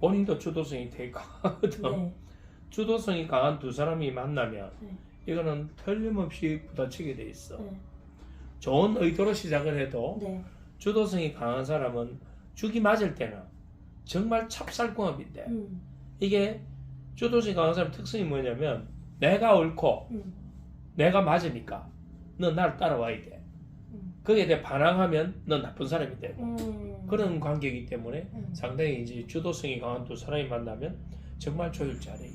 본인도 주도성이 되게 강하거든. 네. 주도성이 강한 두 사람이 만나면 네. 이거는 틀림없이 부딪히게 돼 있어. 네. 좋은 의도로 시작을 해도 네. 주도성이 강한 사람은 죽이 맞을 때는 정말 찹쌀궁합인데 음. 이게 주도성이 강한 사람 특성이 뭐냐면 내가 옳고 음. 내가 맞으니까 너 나를 따라와야 돼. 음. 거기에 대해 반항하면 넌 나쁜 사람이 되고 음. 그런 관계이기 때문에 음. 상당히 이제 주도성이 강한 두 사람이 만나면 정말 조율 잘해.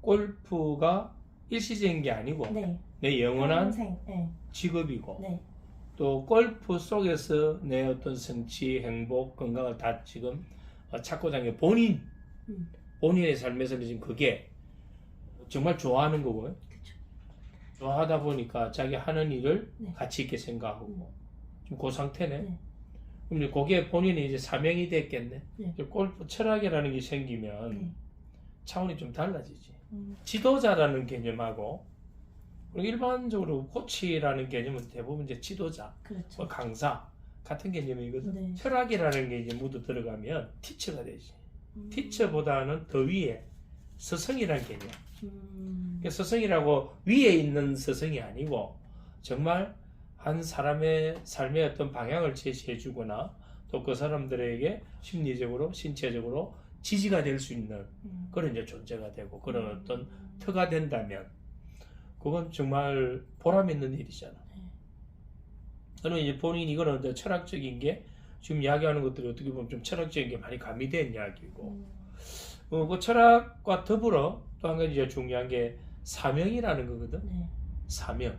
골프가 일시적인 게 아니고 네. 내 영원한 평생. 네. 직업이고 네. 또 골프 속에서 내 어떤 성취, 행복, 건강을 다 지금 어, 찾고자 하는 게 본인 음. 본인의 삶에서는 지금 그게 정말 좋아하는 거고요. 그쵸. 좋아하다 보니까 자기 하는 일을 네. 가치 있게 생각하고 음. 그 상태네. 네. 그럼 이제 그게 본인이 이제 사명이 됐겠네. 네. 골프 철학이라는 게 생기면 네. 차원이 좀 달라지지. 음. 지도자라는 개념하고 그리고 일반적으로 코치라는 개념은 대부분 이제 지도자, 그렇죠. 뭐 강사 같은 개념이거든. 네. 철학이라는 게 이제 묻어 들어가면 티처가 되지. 음. 티처보다는 더 위에 스승이라는 개념. 음. 그 스승이라고 위에 있는 스승이 아니고 정말 한 사람의 삶의 어떤 방향을 제시해 주거나 또 그 사람들에게 심리적으로 신체적으로 지지가 될 수 있는 음. 그런 이제 존재가 되고 그런 음. 어떤 터가 된다면 그건 정말 보람 있는 일이잖아. 네. 그러면 이제 본인 이거는 이제 철학적인 게 지금 이야기하는 것들이 어떻게 보면 좀 철학적인 게 많이 가미된 이야기고 음. 어, 그 철학과 더불어 또 한 가지 이제 중요한 게 사명이라는 거거든. 네. 사명.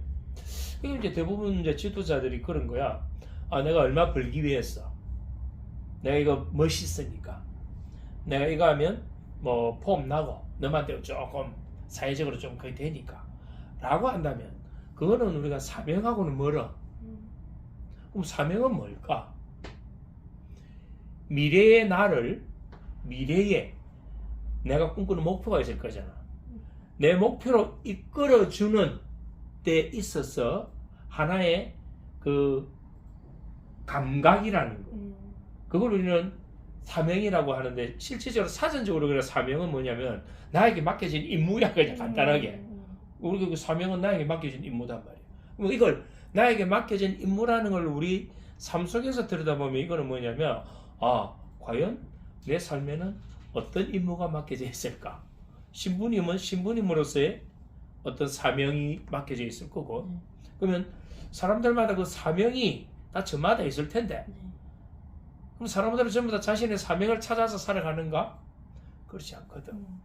이게 이제 대부분 이제 지도자들이 그런 거야. 아, 내가 얼마 벌기 위해서. 내가 이거 멋있으니까. 내가 이거 하면 뭐 폼 나고 너한테 조금 사회적으로 좀 거의 되니까. 라고 한다면 그거는 우리가 사명하고는 멀어. 음. 그럼 사명은 뭘까? 미래의 나를 미래에 내가 꿈꾸는 목표가 있을 거잖아. 내 목표로 이끌어주는 데 있어서 하나의 그 감각이라는 거. 음. 그걸 우리는 사명이라고 하는데 실질적으로 사전적으로 그래 사명은 뭐냐면 나에게 맡겨진 임무야 그냥 간단하게. 음. 우리 그 사명은 나에게 맡겨진 임무단 말이야. 그럼 이걸 나에게 맡겨진 임무라는 걸 우리 삶 속에서 들여다보면 이거는 뭐냐면 아 과연 내 삶에는 어떤 임무가 맡겨져 있을까? 신부님은 신부님으로서의 어떤 사명이 맡겨져 있을 거고 네. 그러면 사람들마다 그 사명이 다 저마다 있을 텐데 네. 그럼 사람들은 전부 다 자신의 사명을 찾아서 살아가는가? 그렇지 않거든. 음.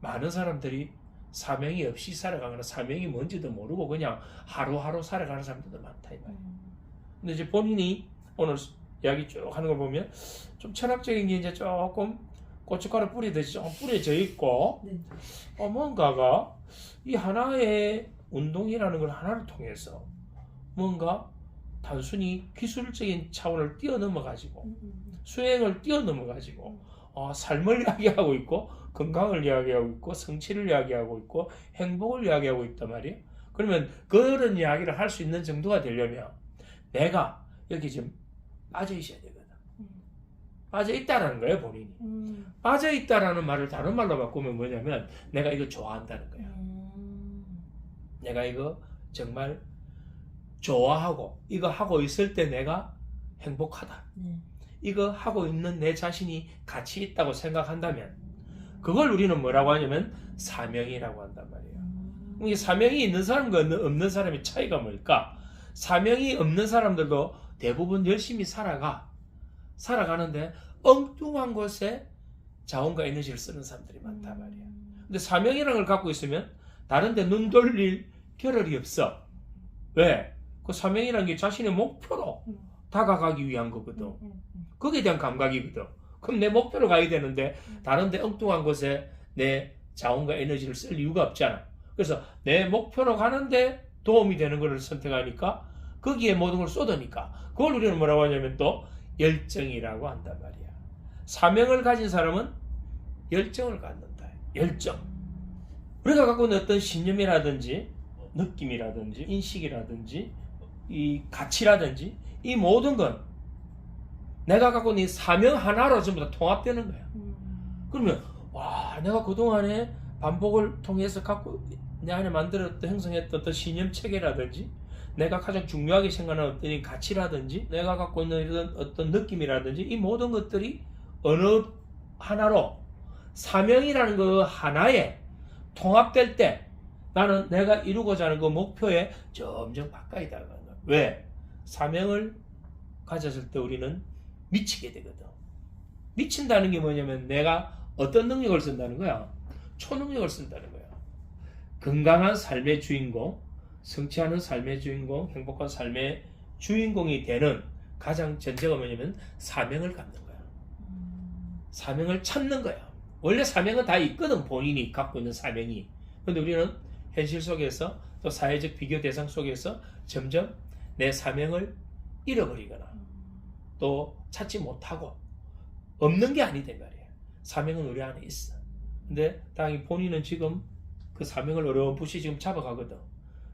많은 사람들이 사명이 없이 살아가거나 사명이 뭔지도 모르고 그냥 하루하루 살아가는 사람들도 많다 이 말이야. 음. 근데 이제 본인이 오늘 이야기 쭉 하는 걸 보면 좀 철학적인 게 이제 조금 고춧가루 뿌리듯이 좀 뿌려져 있고 네. 어, 뭔가가 이 하나의 운동이라는 걸 하나를 통해서 뭔가 단순히 기술적인 차원을 뛰어넘어 가지고 음. 음. 수행을 뛰어넘어 가지고 어, 삶을 이야기하고 있고 건강을 이야기하고 있고 성취를 이야기하고 있고 행복을 이야기하고 있단 말이에요. 그러면 그런 이야기를 할 수 있는 정도가 되려면 내가 여기 지금 빠져 있어야 되거든. 음. 빠져 있다라는 거예요, 본인이. 음. 빠져 있다라는 말을 다른 말로 바꾸면 뭐냐면 내가 이거 좋아한다는 거야. 음. 내가 이거 정말 좋아하고 이거 하고 있을 때 내가 행복하다. 네. 이거 하고 있는 내 자신이 가치 있다고 생각한다면 그걸 우리는 뭐라고 하냐면 사명이라고 한단 말이에요. 음. 이 사명이 있는 사람과 없는 사람의 차이가 뭘까? 사명이 없는 사람들도 대부분 열심히 살아가 살아가는데 엉뚱한 곳에 자원과 에너지를 쓰는 사람들이 많단 말이야. 근데 사명이라는 걸 갖고 있으면 다른데 눈 돌릴 겨를이 없어. 왜? 그 사명이라는 게 자신의 목표로 음. 다가가기 위한 거거든. 음. 음. 음. 거기에 대한 감각이거든. 그럼 내 목표로 가야 되는데 다른데 엉뚱한 곳에 내 자원과 에너지를 쓸 이유가 없잖아. 그래서 내 목표로 가는데 도움이 되는 것을 선택하니까 거기에 모든 걸 쏟으니까 그걸 우리는 뭐라고 하냐면 또 열정이라고 한단 말이야. 사명을 가진 사람은 열정을 갖는다. 열정. 우리가 갖고 있는 어떤 신념이라든지 느낌이라든지 인식이라든지 이 가치라든지 이 모든 건 내가 갖고 있는 이 사명 하나로 전부 다 통합되는 거야. 음. 그러면 와 내가 그동안에 반복을 통해서 갖고 내 안에 만들었던 형성했던 어떤 신념 체계라든지 내가 가장 중요하게 생각하는 어떤 이 가치라든지 내가 갖고 있는 어떤 느낌이라든지 이 모든 것들이 어느 하나로 사명이라는 그 하나에 통합될 때 나는 내가 이루고자 하는 그 목표에 점점 가까이 다가가는 거야. 왜? 사명을 가졌을 때 우리는 미치게 되거든. 미친다는 게 뭐냐면 내가 어떤 능력을 쓴다는 거야. 초능력을 쓴다는 거야. 건강한 삶의 주인공, 성취하는 삶의 주인공, 행복한 삶의 주인공이 되는 가장 전제가 뭐냐면 사명을 갖는 거야. 음. 사명을 찾는 거야. 원래 사명은 다 있거든 본인이 갖고 있는 사명이. 근데 우리는 현실 속에서 또 사회적 비교 대상 속에서 점점 내 사명을 잃어버리거나 또 찾지 못하고 없는 게 아니다 이 말이에요. 사명은 우리 안에 있어. 근데 당연히 본인은 지금 그 사명을 어려운붙이 지금 잡아가거든.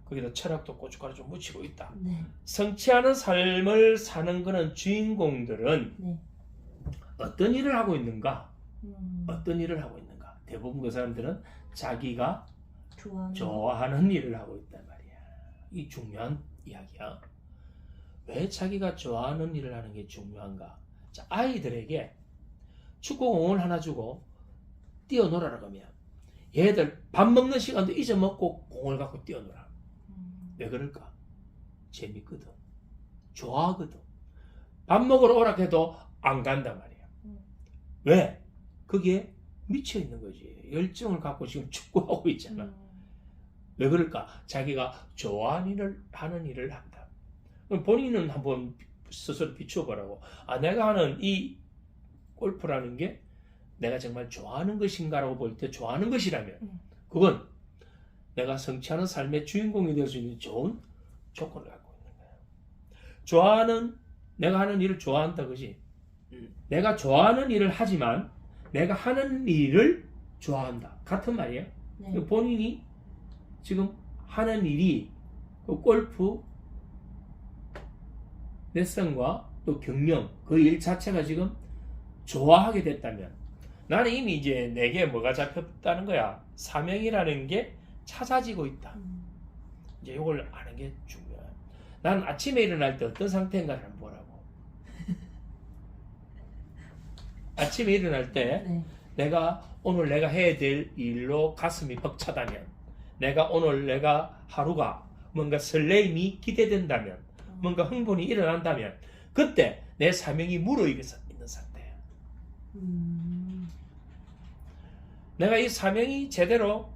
거기다 철학도 고춧가루 좀 묻히고 있다. 네. 성취하는 삶을 사는 그런 주인공들은 네. 어떤 일을 하고 있는가? 음. 어떤 일을 하고 있는가? 대부분 그 사람들은 자기가 좋아하는. 좋아하는 일을 하고 있단 말이야. 이 중요한 이야기야. 왜 자기가 좋아하는 일을 하는 게 중요한가? 자, 아이들에게 축구공을 하나 주고 뛰어놀아라 그러면 얘들 밥 먹는 시간도 잊어먹고 공을 갖고 뛰어놀아. 음. 왜 그럴까? 재밌거든. 좋아하거든. 밥 먹으러 오라 해도 안 간단 말이야. 음. 왜? 그게 미쳐 있는 거지. 열정을 갖고 지금 축구하고 있잖아. 음. 왜 그럴까? 자기가 좋아하는 일을 하는 일을 한다. 그럼 본인은 한번 스스로 비추어 보라고. 아, 내가 하는 이 골프라는 게 내가 정말 좋아하는 것인가라고 볼 때 좋아하는 것이라면 음. 그건 내가 성취하는 삶의 주인공이 될 수 있는 좋은 조건을 갖고 있는 거야. 좋아하는 내가 하는 일을 좋아한다 그지? 음, 내가 좋아하는 일을 하지만 내가 하는 일을 좋아한다. 같은 말이야. 네. 본인이 지금 하는 일이 그 골프 레슨과 또 경영 그 일 자체가 지금 좋아하게 됐다면 나는 이미 이제 내게 뭐가 잡혔다는 거야 사명이라는 게 찾아지고 있다 음. 이제 이걸 아는 게 중요해 난 아침에 일어날 때 어떤 상태인가를 한번 보라고 아침에 일어날 때 네. 내가 오늘 내가 해야 될 일로 가슴이 벅차다면 내가 오늘 내가 하루가 뭔가 설레임이 기대된다면 음. 뭔가 흥분이 일어난다면 그때 내 사명이 무르익어 있는 상태야 음. 내가 이 사명이 제대로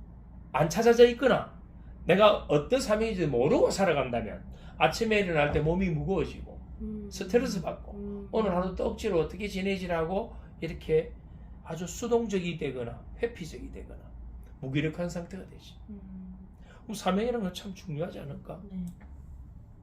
안 찾아져 있거나 내가 어떤 사명인지 모르고 살아간다면 아침에 일어날 때 몸이 무거워지고 음. 스트레스 받고 음. 오늘 하루 또 억지로 어떻게 지내지라고 이렇게 아주 수동적이 되거나 회피적이 되거나 무기력한 상태가 되지 음. 그럼 사명이라는 건 참 중요하지 않을까? 네.